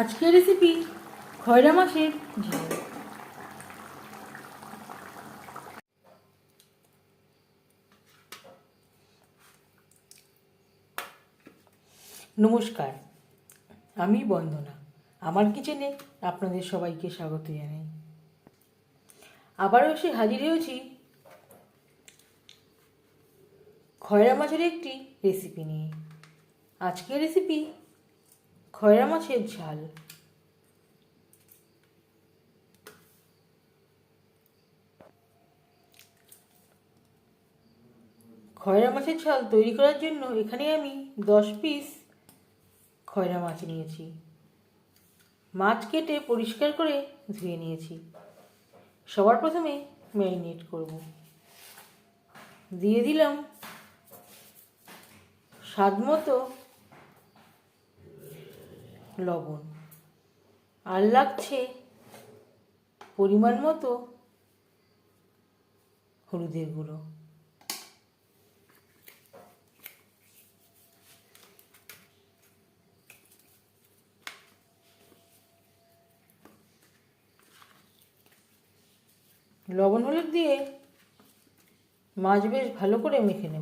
আজকের রেসিপি খয়রা মাছের ঝাল। নমস্কার, আমি বন্দনা। আমার কিচেনে আপনাদের সবাইকে স্বাগত জানাই। আবারও এসে হাজির হয়েছি খয়রা মাছের একটি রেসিপি নিয়ে। আজকের রেসিপি খয়রা মাছের ঝাল। খয়রা মাছের ঝাল তৈরি করার জন্য এখানে আমি দশ পিস খয়রা মাছ নিয়েছি। মাছ কেটে পরিষ্কার করে ধুয়ে নিয়েছি। সবার প্রথমে ম্যারিনেট করব। দিয়ে দিলাম স্বাদ মতো লবণ। আর লাগছে পরিমাণ মতো হলুদের গুঁড়ো। লবণ হলুদ দিয়ে মাছ বেশ ভালো করে মেখে নেব।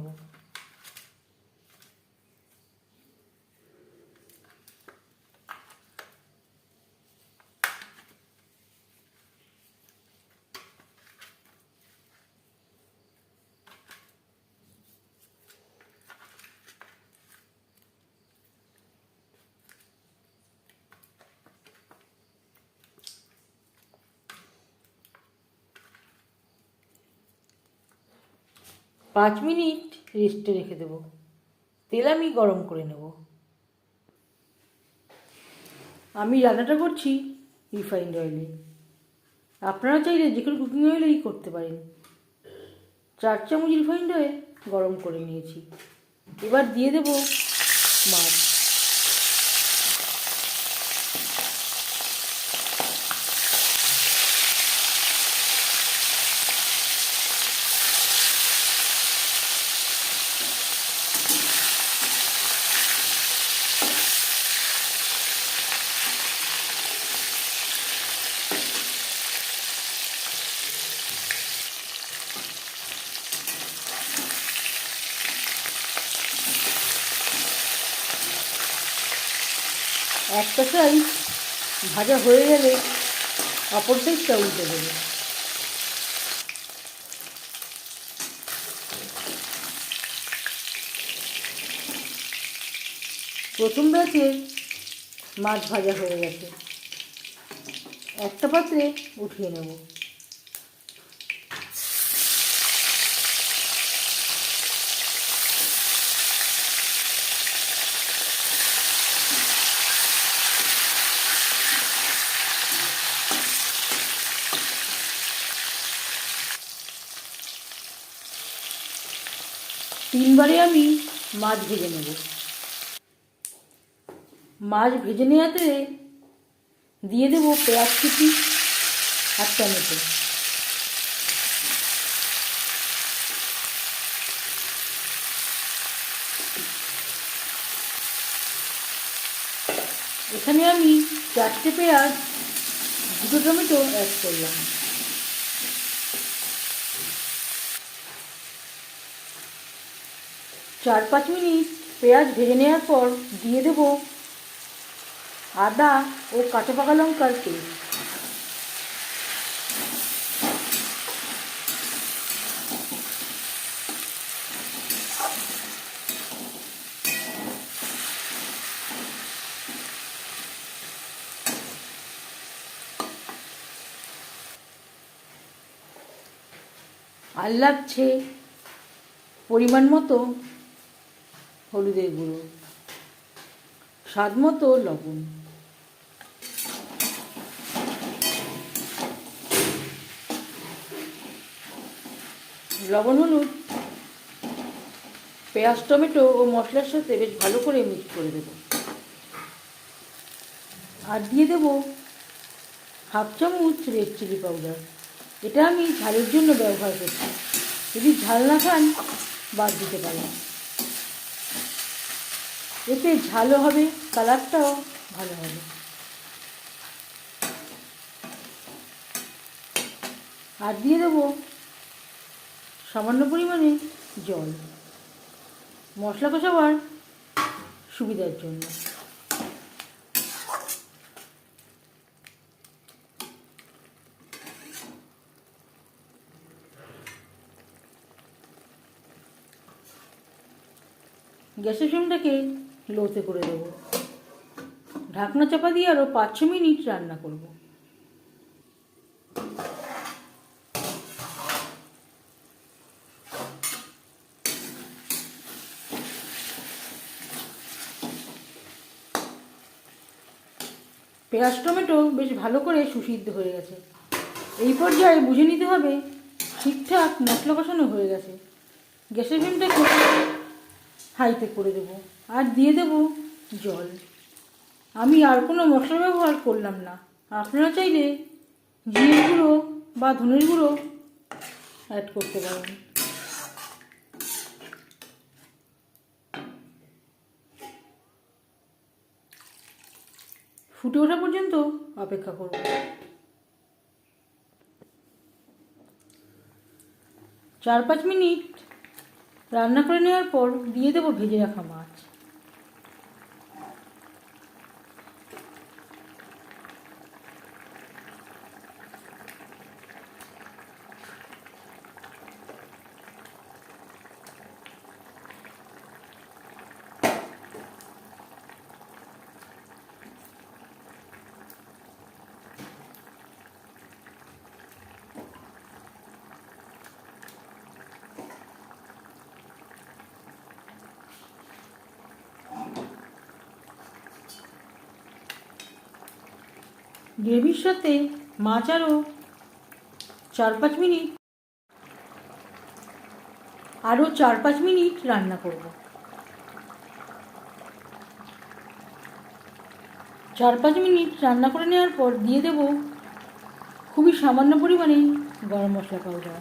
পাঁচ মিনিট রেস্টে রেখে দেব। তেল আমি গরম করে নেব। আমি রান্নাটা করছি রিফাইন্ড অয়েলে আপনারা চাইলে যে কোনো কুকিং অয়েলেই করতে পারেন। চার চামচ রিফাইন্ড অয়েল গরম করে নিয়েছি। এবার দিয়ে দেব মাছ। একটা সাইজ ভাজা হয়ে গেলে অপর সাইজটা উল্টে দেবে। প্রথম ব্যাচে মাছ ভাজা হয়ে গেছে। একটা পাত্রে উঠিয়ে নেব। তিনবারে আমি মাছ ভেজে নেব। মাছ ভেজে নেওয়াতে দিয়ে দেব পেঁয়াজ কুচি আর টমেটো। এখানে আমি চারটে পেঁয়াজ, দুটো টমেটো অ্যাড করলাম। চার পাঁচ মিনিট পেঁয়াজ ভেজে নেওয়ার পর দিয়ে দেব আদা ও কাঁচা পাকা লঙ্কার আর লাগছে পরিমাণ মতো হলুদের গুঁড়ো স্বাদ মতো লবণ। লবণ, হলুদ, পেঁয়াজ, টমেটো ও মশলার সাথে বেশ ভালো করে মিক্স করে দেব। আর দিয়ে দেব হাফ চামচ রেড চিলি পাউডার। এটা আমি ঝালের জন্য ব্যবহার করছি। যদি ঝাল না খান, বাদ দিতে পারেন। এতে ঝালও হবে, কালারটাও ভালো হবে। আর দিয়ে দেবো সামান্য পরিমাণে জল। মশলা কষাবার সুবিধার জন্য। গ্যাসের সিমটাকে লোতে করে দেবো। ঢাকনা চাপা দিয়ে আরও পাঁচ ছ মিনিট রান্না করব। পেঁয়াজ, টমেটো বেশ ভালো করে সুসিদ্ধ হয়ে গেছে। এই পর্যায়ে বুঝে নিতে হবে ঠিকঠাক মশলা কষানো হয়ে গেছে। গ্যাসের ফ্লেমটাকে হাইতে করে দেবো। আর দিয়ে দেবো জল। আমি আর কোনো মশলা ব্যবহার করলাম না। আপনারা চাইলে জিরের গুঁড়ো বা ধনের গুঁড়ো অ্যাড করতে পারেন। ফুটে ওঠা পর্যন্ত অপেক্ষা করব চার পাঁচ মিনিট রান্না করে নেওয়ার পর দিয়ে দেবো ভেজে রাখা মাছ। গ্রেভির সাথে মাছ আরও চার পাঁচ মিনিট আরও চার পাঁচ মিনিট রান্না করব। চার পাঁচ মিনিট রান্না করে নেওয়ার পর দিয়ে দেব খুবই সামান্য পরিমাণে গরম মশলা পাউডার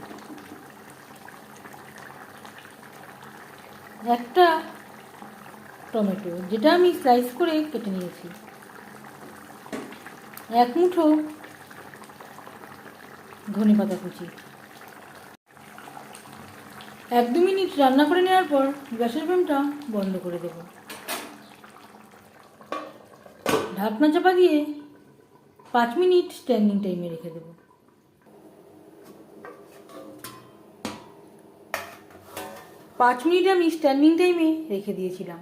একটা টমেটো, যেটা আমি স্লাইস করে কেটে নিয়েছি। এক মুঠো ধনে পাতা কুচি। এক দু মিনিট রান্না করে নেওয়ার পর গ্যাসের ফ্লেমটা বন্ধ করে দেব। ঢাকনা চাপা দিয়ে পাঁচ মিনিট স্ট্যান্ডিং টাইমে রেখে দেব। পাঁচ মিনিট আমি স্ট্যান্ডিং টাইমে রেখে দিয়েছিলাম।